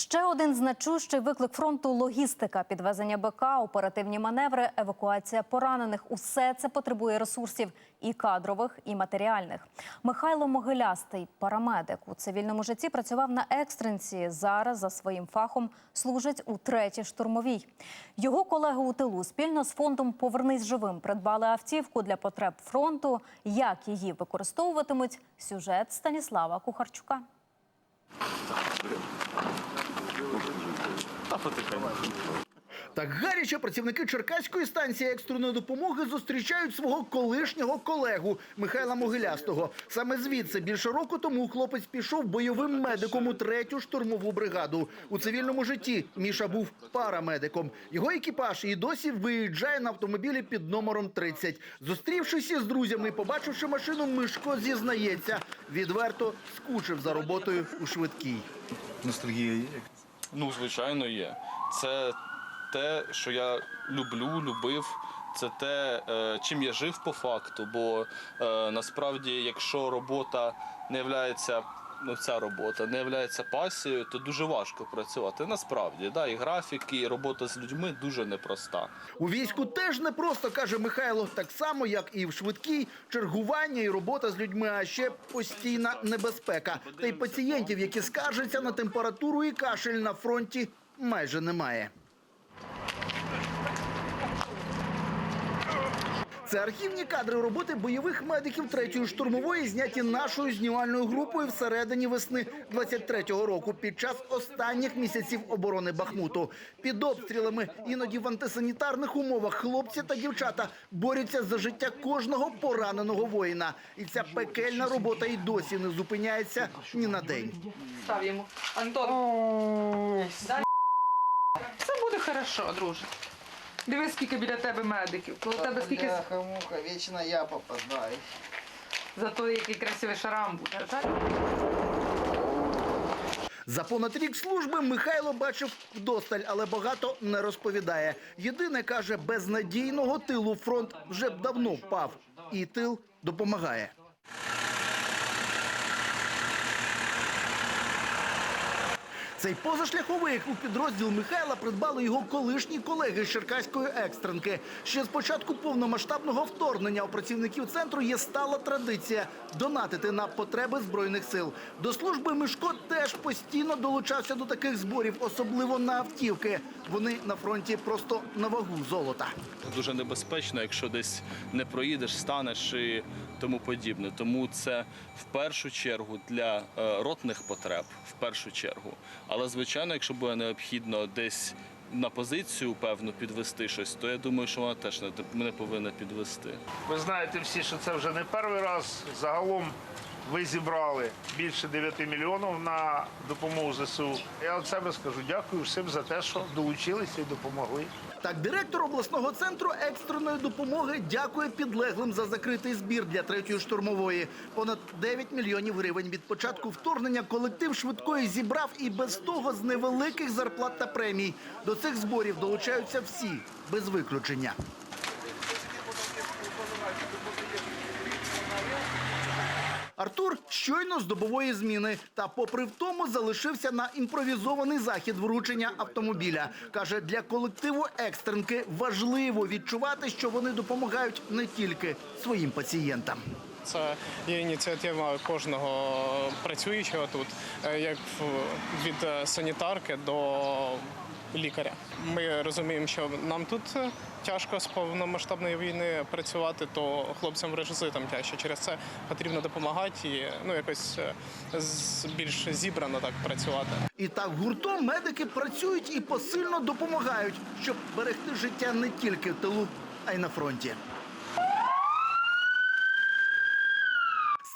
Ще один значущий виклик фронту логістика, підвезення БК, оперативні маневри, евакуація поранених. Усе це потребує ресурсів і кадрових, і матеріальних. Михайло Могилястий, парамедик у цивільному житті, працював на екстренці. Зараз за своїм фахом служить у третій штурмовій. Його колеги у тилу спільно з фондом Повернись живим придбали автівку для потреб фронту. Як її використовуватимуть? Сюжет Станіслава Кухарчука. Та потихеньку. Так гаряче працівники Черкаської станції екстреної допомоги зустрічають свого колишнього колегу Михайла Могилястого. Саме звідси більше року тому хлопець пішов бойовим медиком у третю штурмову бригаду. У цивільному житті Міша був парамедиком. Його екіпаж і досі виїжджає на автомобілі під номером 30. Зустрівшись із друзями і побачивши машину, Мишко зізнається, відверто скучив за роботою у швидкій. Ностальгія є. Ну, звичайно, є. Це те, що я люблю, любив. Це те, е, чим я жив по факту. Бо е, насправді, якщо робота не являється, ну ця робота не являється пасією, то дуже важко працювати. Насправді, да, і графіки, і робота з людьми дуже непроста. У війську теж непросто, каже Михайло, так само, як і в швидкій, чергування і робота з людьми, а ще постійна небезпека. Та й пацієнтів, які скаржаться на температуру і кашель на фронті, майже немає. Це архівні кадри роботи бойових медиків третьої штурмової, зняті нашою знімальною групою всередині весни 23-го року під час останніх місяців оборони Бахмуту. Під обстрілами, іноді в антисанітарних умовах, хлопці та дівчата борються за життя кожного пораненого воїна. І ця пекельна робота і досі не зупиняється ні на день. Став йому. Антон, все буде хорошо, друже. Дивись, скільки біля тебе медиків. Коло тебе скільки з- Бляха-муха, вечно я попадаю. за той, який красивий шарам буде. так? За понад рік служби Михайло бачив вдосталь, але багато не розповідає. Єдине каже, без надійного тилу фронт вже б давно впав, і тил допомагає. Цей позашляховик у підрозділ Михайла придбали його колишні колеги з Черкаської екстренки. Ще з початку повномасштабного вторгнення у працівників центру є стала традиція донатити на потреби збройних сил. До служби Мишко теж постійно долучався до таких зборів, особливо на автівки. Вони на фронті просто на вагу золота. Дуже небезпечно, якщо десь не проїдеш, станеш і тому подібне. Тому це в першу чергу для е, ротних потреб, в першу чергу. Але звичайно, якщо буде необхідно десь на позицію певну підвести щось, то я думаю, що вона теж не- мене повинна підвести. Ви знаєте всі, що це вже не перший раз. Загалом ви зібрали більше 9 мільйонів на допомогу ЗСУ. Я від себе скажу дякую всім за те, що долучилися і допомогли. Так, директор обласного центру екстреної допомоги дякує підлеглим за закритий збір для третьої штурмової. Понад 9 мільйонів гривень від початку вторгнення колектив швидкої зібрав і без того з невеликих зарплат та премій. До цих зборів долучаються всі без виключення. Артур щойно з добової зміни та, попри в тому, залишився на імпровізований захід вручення автомобіля. Каже, для колективу екстренки важливо відчувати, що вони допомагають не тільки своїм пацієнтам. Це є ініціатива кожного працюючого тут, е, як від е, санітарки до лікаря. Ми розуміємо, що нам тут е, тяжко з повномасштабної війни працювати, то хлопцям в режисі там тяжче. Через це потрібно допомагати і ну якось більш зібрано так працювати. І так гуртом медики працюють і посильно допомагають, щоб берегти життя не тільки в тилу, а й на фронті.